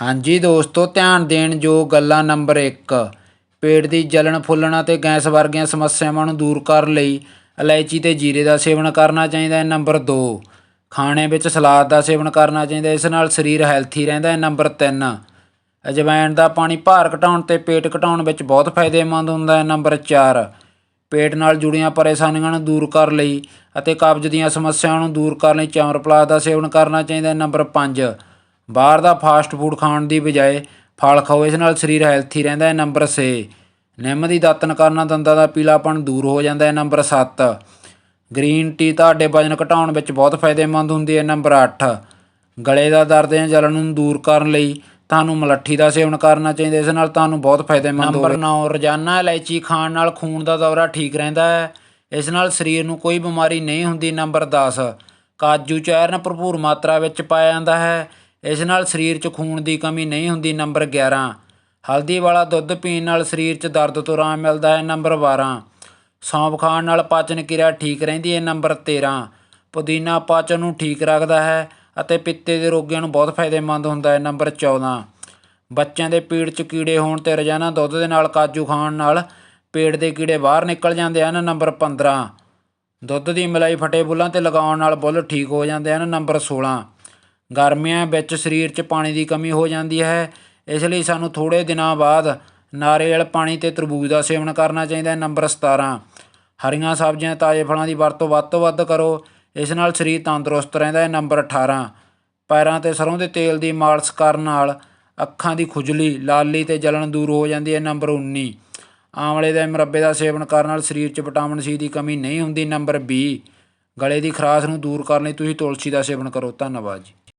ਹਾਂਜੀ ਦੋਸਤੋ, ਧਿਆਨ ਦੇਣ ਯੋਗ ਗੱਲਾਂ ਨੰਬਰ 1 ਪੇਟ ਦੀ ਜਲਣ ਫੁੱਲਣ ਅਤੇ ਗੈਸ ਵਰਗੀਆਂ ਸਮੱਸਿਆਵਾਂ ਨੂੰ ਦੂਰ ਕਰਨ ਲਈ ਇਲਾਇਚੀ ਤੇ ਜੀਰੇ ਦਾ ਸੇਵਨ ਕਰਨਾ ਚਾਹੀਦਾ ਹੈ। ਨੰਬਰ 2 ਖਾਣੇ ਵਿੱਚ ਸਲਾਦ ਦਾ ਸੇਵਨ ਕਰਨਾ ਚਾਹੀਦਾ ਇਸ ਨਾਲ ਸਰੀਰ ਹੈਲਥੀ ਰਹਿੰਦਾ ਹੈ। ਨੰਬਰ 3 ਅਜਵਾਇਣ ਦਾ ਪਾਣੀ ਭਾਰ ਘਟਾਉਣ ਤੇ ਪੇਟ ਘਟਾਉਣ ਵਿੱਚ ਬਹੁਤ ਫਾਇਦੇਮੰਦ ਹੁੰਦਾ ਹੈ। ਨੰਬਰ 4 ਪੇਟ ਨਾਲ ਜੁੜੀਆਂ ਪਰੇਸ਼ਾਨੀਆਂ ਨੂੰ ਦੂਰ ਕਰਨ ਲਈ ਅਤੇ ਕਬਜ਼ ਦੀਆਂ ਸਮੱਸਿਆਵਾਂ ਨੂੰ ਦੂਰ ਕਰਨ ਲਈ। ਚਮਰਪਲਾਸ ਦਾ ਸੇਵਨ ਕਰਨਾ ਚਾਹੀਦਾ ਹੈ। ਨੰਬਰ 5 ਬਾਹਰ ਦਾ ਫਾਸਟ ਫੂਡ ਖਾਣ ਦੀ ਬਜਾਏ ਫਲ ਖਾਓ ਇਸ ਨਾਲ ਸਰੀਰ ਹੈਲਥੀ ਰਹਿੰਦਾ ਹੈ। ਨੰਬਰ 6 ਨਿੰਮ ਦੀ ਦਾਤਨ ਕਰਨ ਦੰਦਾਂ ਦਾ ਪੀਲਾਪਣ ਦੂਰ ਹੋ ਜਾਂਦਾ ਹੈ। ਨੰਬਰ 7 ਗ੍ਰੀਨ ਟੀ ਤੁਹਾਡੇ ਵਜਨ ਘਟਾਉਣ ਵਿੱਚ ਬਹੁਤ ਫਾਇਦੇਮੰਦ ਹੁੰਦੀ ਹੈ। ਨੰਬਰ 8 ਗਲੇ ਦਾ ਦਰਦ ਜਾਂ ਜਲਣ ਨੂੰ ਦੂਰ ਕਰਨ ਲਈ ਤੁਹਾਨੂੰ ਮਲੱਠੀ ਦਾ ਸੇਵਨ ਕਰਨਾ ਚਾਹੀਦਾ ਇਸ ਨਾਲ ਤੁਹਾਨੂੰ ਬਹੁਤ ਫਾਇਦੇਮੰਦ ਨੰਬਰ 9 ਰੋਜ਼ਾਨਾ ਇਲਾਇਚੀ ਖਾਣ ਨਾਲ ਖੂਨ ਦਾ ਦੌਰਾ ਠੀਕ ਰਹਿੰਦਾ ਹੈ। ਇਸ ਨਾਲ ਸਰੀਰ ਨੂੰ ਕੋਈ ਬਿਮਾਰੀ ਨਹੀਂ ਹੁੰਦੀ। ਨੰਬਰ 10 ਕਾਜੂ ਚ ਆਇਰਨ ਭਰਪੂਰ ਮਾਤਰਾ ਵਿੱਚ ਪਾਇਆ ਜਾਂਦਾ ਹੈ। ਇਸ ਨਾਲ ਸਰੀਰ 'ਚ ਖੂਨ ਦੀ ਕਮੀ ਨਹੀਂ ਹੁੰਦੀ, ਨੰਬਰ 11 ਹਲਦੀ ਵਾਲਾ ਦੁੱਧ ਪੀਣ ਨਾਲ ਸਰੀਰ 'ਚ ਦਰਦ ਤੋਂ ਆਰਾਮ ਮਿਲਦਾ ਹੈ, ਨੰਬਰ 12 ਸੌਂਫ ਖਾਣ ਨਾਲ ਪਾਚਨ ਕਿਰਿਆ ਠੀਕ ਰਹਿੰਦੀ ਹੈ, ਨੰਬਰ 13 ਪੁਦੀਨਾ ਪਾਚਨ ਨੂੰ ਠੀਕ ਰੱਖਦਾ ਹੈ ਅਤੇ ਪਿੱਤੇ ਦੇ ਰੋਗੀਆਂ ਨੂੰ ਬਹੁਤ ਫਾਇਦੇਮੰਦ ਹੁੰਦਾ ਹੈ, ਨੰਬਰ 14 ਬੱਚਿਆਂ ਦੇ ਪੇਟ 'ਚ ਕੀੜੇ ਹੋਣ ਤੇ ਰੋਜ਼ਾਨਾ ਦੁੱਧ ਦੇ ਨਾਲ ਕਾਜੂ ਖਾਣ ਨਾਲ ਪੇਟ ਦੇ ਕੀੜੇ ਬਾਹਰ ਨਿਕਲ ਜਾਂਦੇ ਹਨ, ਨੰਬਰ 15 ਦੁੱਧ ਦੀ ਮਲਾਈ ਫਟੇ ਬੁੱਲਾਂ ਤੇ ਲਗਾਉਣ ਨਾਲ ਬੁੱਲ ਠੀਕ ਹੋ ਜਾਂਦੇ ਹਨ, ਨੰਬਰ 16 ਗਰਮੀਆਂ ਵਿੱਚ ਸਰੀਰ 'ਚ ਪਾਣੀ ਦੀ ਕਮੀ ਹੋ ਜਾਂਦੀ ਹੈ। ਇਸ ਲਈ ਸਾਨੂੰ ਥੋੜ੍ਹੇ ਦਿਨਾਂ ਬਾਅਦ ਨਾਰੀਅਲ ਪਾਣੀ ਅਤੇ ਤਰਬੂਜ ਦਾ ਸੇਵਨ ਕਰਨਾ ਚਾਹੀਦਾ ਹੈ। ਨੰਬਰ 17 ਹਰੀਆਂ ਸਬਜ਼ੀਆਂ ਤਾਜ਼ੇ ਫਲਾਂ ਦੀ ਵਰਤੋਂ ਵੱਧ ਤੋਂ ਵੱਧ ਕਰੋ। ਇਸ ਨਾਲ ਸਰੀਰ ਤੰਦਰੁਸਤ ਰਹਿੰਦਾ ਹੈ। ਨੰਬਰ 18 ਪੈਰਾਂ ਤੇ ਸਰੋਂ ਦੇ ਤੇਲ ਦੀ ਮਾਲਿਸ਼ ਕਰਨ ਨਾਲ ਅੱਖਾਂ ਦੀ ਖੁਜਲੀ, ਲਾਲੀ ਤੇ ਜਲਣ ਦੂਰ ਹੋ ਜਾਂਦੀ ਹੈ। ਨੰਬਰ 19 ਆਮਲੇ ਦੇ ਮੁਰੱਬੇ ਦਾ ਸੇਵਨ ਕਰਨ ਨਾਲ ਸਰੀਰ 'ਚ ਵਿਟਾਮਿਨ ਸੀ ਦੀ ਕਮੀ ਨਹੀਂ ਹੁੰਦੀ। ਨੰਬਰ 20 ਗਲੇ ਦੀ ਖਰਾਸ਼ ਨੂੰ ਦੂਰ ਕਰਨ ਲਈ ਤੁਸੀਂ ਤੁਲਸੀ ਦਾ ਸੇਵਨ ਕਰੋ। ਧੰਨਵਾਦ ਜੀ।